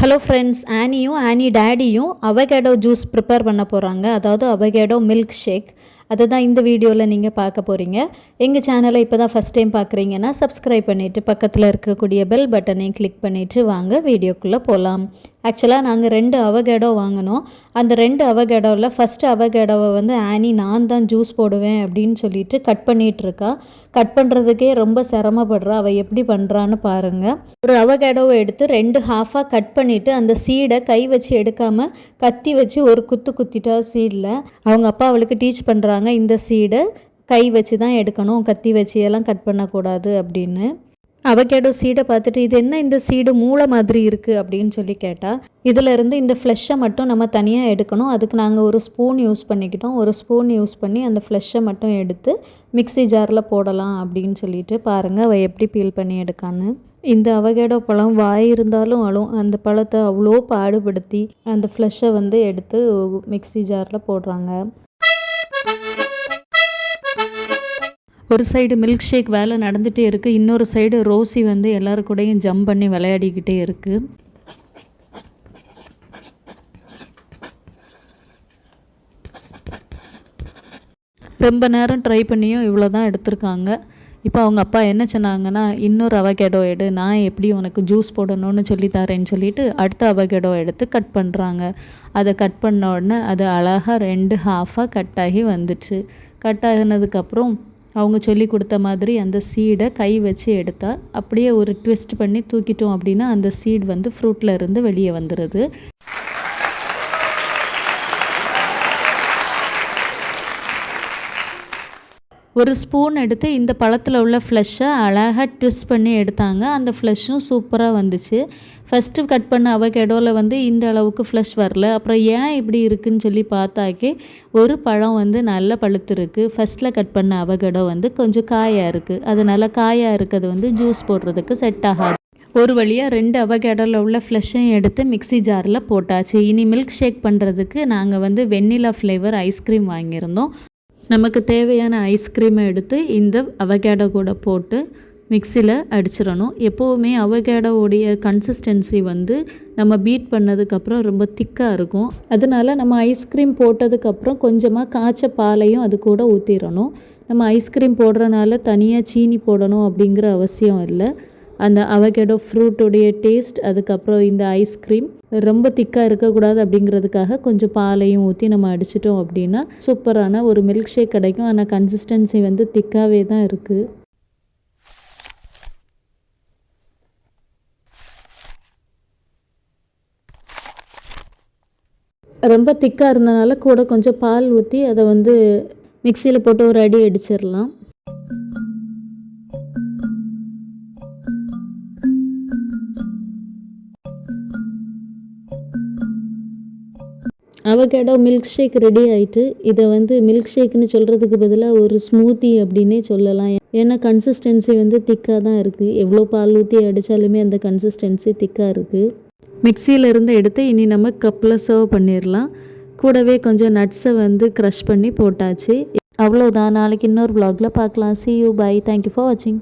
Hello friends ஆனியும் Annie டேடியும் avocado juice prepare பண்ண போகிறாங்க அதாவது அவகேடோ மில்க் ஷேக் அதை தான் இந்த வீடியோவில் நீங்கள் பார்க்க போகிறீங்க எங்கள் சேனலை இப்போ தான் ஃபஸ்ட் டைம் பார்க்குறீங்கன்னா சப்ஸ்கிரைப் பண்ணிவிட்டு பக்கத்தில் இருக்கக்கூடிய பெல் பட்டனையும் கிளிக் பண்ணிவிட்டு வாங்க. வீடியோக்குள்ளே போகலாம் ஆக்சுவலாக நாங்கள் ரெண்டு அவகேடோ வாங்கினோம். அந்த ரெண்டு அவகேடோவில் ஃபஸ்ட்டு அவகேடோவை வந்து ஆனி நான் தான் ஜூஸ் போடுவேன் அப்படின்னு சொல்லிட்டு கட் பண்ணிகிட்ருக்கா கட் பண்ணுறதுக்கே ரொம்ப சிரமப்படுறா. அவள் எப்படி பண்ணுறான்னு பாருங்கள் ஒரு அவகேடோவை எடுத்து ரெண்டு ஹாஃபாக கட் பண்ணிவிட்டு அந்த சீடை கை வச்சு எடுக்காமல் கத்தி வச்சு ஒரு குத்து குத்திட்டா சீடில் அவங்க அப்பா அவளுக்கு டீச் பண்ணுறாங்க இந்த சீடை கை வச்சு தான் எடுக்கணும். கத்தி வச்சு எல்லாம் கட் பண்ணக்கூடாது அப்படின்னு. அவகேடோ சீடை பார்த்துட்டு இது என்ன இந்த சீடு மூளை மாதிரி இருக்குது அப்படின்னு சொல்லி கேட்டால் இதிலிருந்து இந்த ஃப்ளெஷ்ஷை மட்டும் நம்ம தனியாக எடுக்கணும். அதுக்கு நாங்கள் ஒரு ஸ்பூன் யூஸ் பண்ணிக்கிட்டோம். ஒரு ஸ்பூன் யூஸ் பண்ணி அந்த ஃப்ளெஷ்ஷை மட்டும் எடுத்து மிக்ஸி ஜாரில் போடலாம் அப்படின்னு சொல்லிட்டு பாருங்கள் அவள் எப்படி பீல் பண்ணி எடுக்கான்னு. இந்த அவகேடோ பழம் வாய் இருந்தாலும் அழும். அந்த பழத்தை அவ்வளோ பாடுபடுத்தி அந்த ஃப்ளெஷ்ஷை வந்து எடுத்து மிக்ஸி ஜாரில் போடுறாங்க. ஒரு சைடு மில்க் ஷேக் வேலை நடந்துகிட்டே இருக்குது இன்னொரு சைடு ரோசி வந்து எல்லாரு கூடயும் ஜம்ப் பண்ணி விளையாடிக்கிட்டே இருக்குது ரொம்ப நேரம் ட்ரை பண்ணியும் இவ்வளோ தான் எடுத்திருக்காங்க. இப்போ அவங்க அப்பா என்ன சொன்னாங்கன்னா இன்னொரு அவகேடோ எடு. நான் எப்படி உனக்கு ஜூஸ் போடணும்னு சொல்லி தரேன்னு சொல்லிட்டு அடுத்த அவகேடோ எடுத்து கட் பண்ணுறாங்க அதை கட் பண்ண உடனே அது அழகாக ரெண்டு ஹாஃபாக கட் ஆகி வந்துச்சு. கட் ஆகினதுக்கப்புறம் அவங்க சொல்லி கொடுத்த மாதிரி அந்த சீடை கை வச்சு எடுத்தால் அப்படியே ஒரு ட்விஸ்ட் பண்ணி தூக்கிட்டோம் அப்படின்னா அந்த சீட் வந்து ஃப்ரூட்டில் இருந்து வெளியே வந்துடுது ஒரு ஸ்பூன் எடுத்து இந்த பழத்தில் உள்ள ஃப்ளெஷ்ஷை அழகாக ட்விஸ்ட் பண்ணி எடுத்தாங்க. அந்த ஃப்ளெஷ்ஷும் சூப்பராக வந்துச்சு. ஃபஸ்ட்டு கட் பண்ண அவகேடோவில் வந்து இந்த அளவுக்கு ஃப்ளஷ் வரல. அப்புறம் ஏன் இப்படி இருக்குன்னு சொல்லி பார்த்தாக்கே ஒரு பழம் வந்து நல்ல பழுத்துருக்கு. ஃபஸ்ட்டில் கட் பண்ண அவகேடோ வந்து கொஞ்சம் காயாக இருக்குது அதனால் காயாக இருக்கிறது வந்து ஜூஸ் போடுறதுக்கு செட் ஆகாது. ஒரு வழியாக ரெண்டு அவகேடோவில் உள்ள ஃப்ளஷையும் எடுத்து மிக்ஸி ஜாரில் போட்டாச்சு. இனி மில்க் ஷேக் பண்ணுறதுக்கு நாங்கள் வந்து வெண்ணிலா ஃப்ளேவர் ஐஸ்கிரீம் வாங்கியிருந்தோம். நமக்கு தேவையான ஐஸ்கிரீமை எடுத்து இந்த அவகேடோ கூட போட்டு மிக்சியில் அடிச்சிடணும். எப்போவுமே அவகேடோவுடைய கன்சிஸ்டன்சி வந்து நம்ம பீட் பண்ணதுக்கப்புறம் ரொம்ப திக்காக இருக்கும். அதனால் நம்ம ஐஸ்கிரீம் போட்டதுக்கப்புறம் கொஞ்சமாக காய்ச்ச பாலையும் அது கூட ஊற்றிடணும் நம்ம ஐஸ்கிரீம் போடுறனால தனியாக சீனி போடணும் அப்படிங்கிற அவசியம் இல்லை. அந்த அவகேடோ ஃப்ரூட்டுடைய டேஸ்ட் அதுக்கப்புறம் இந்த ஐஸ்கிரீம் ரொம்ப திக்காக இருக்கக்கூடாது அப்படிங்கிறதுக்காக கொஞ்சம் பாலையும் ஊற்றி நம்ம அடிச்சிட்டோம் அப்படின்னா சூப்பரான ஒரு மில்க் ஷேக் கிடைக்கும். ஆனால் கன்சிஸ்டன்சி வந்து திக்காகவே தான் இருக்குது ரொம்ப திக்காக இருந்தனால கூட கொஞ்சம் பால் ஊற்றி அதை வந்து மிக்சியில் போட்டு ஒரு அடி அடிச்சிடலாம். அவகேடோ மில்க் ஷேக் ரெடி ஆயிட்டு இதை வந்து மில்க் ஷேக்னு சொல்கிறதுக்கு பதிலாக ஒரு ஸ்மூத்தி அப்படின்னே சொல்லலாம். ஏன்னா கன்சிஸ்டன்சி வந்து திக்காக தான் இருக்குது எவ்வளோ பால் ஊற்றி அடித்தாலுமே அந்த கன்சிஸ்டன்சி திக்காக இருக்குது மிக்சியிலேருந்து எடுத்து இனி நம்ம கப்பில் சர்வ் பண்ணிடலாம். கூடவே கொஞ்சம் நட்ஸை வந்து க்ரஷ் பண்ணி போட்டாச்சு. அவ்வளோதான் நாளைக்கு இன்னொரு வ்ளாகில் பார்க்கலாம். See you bye thank you for வாட்சிங்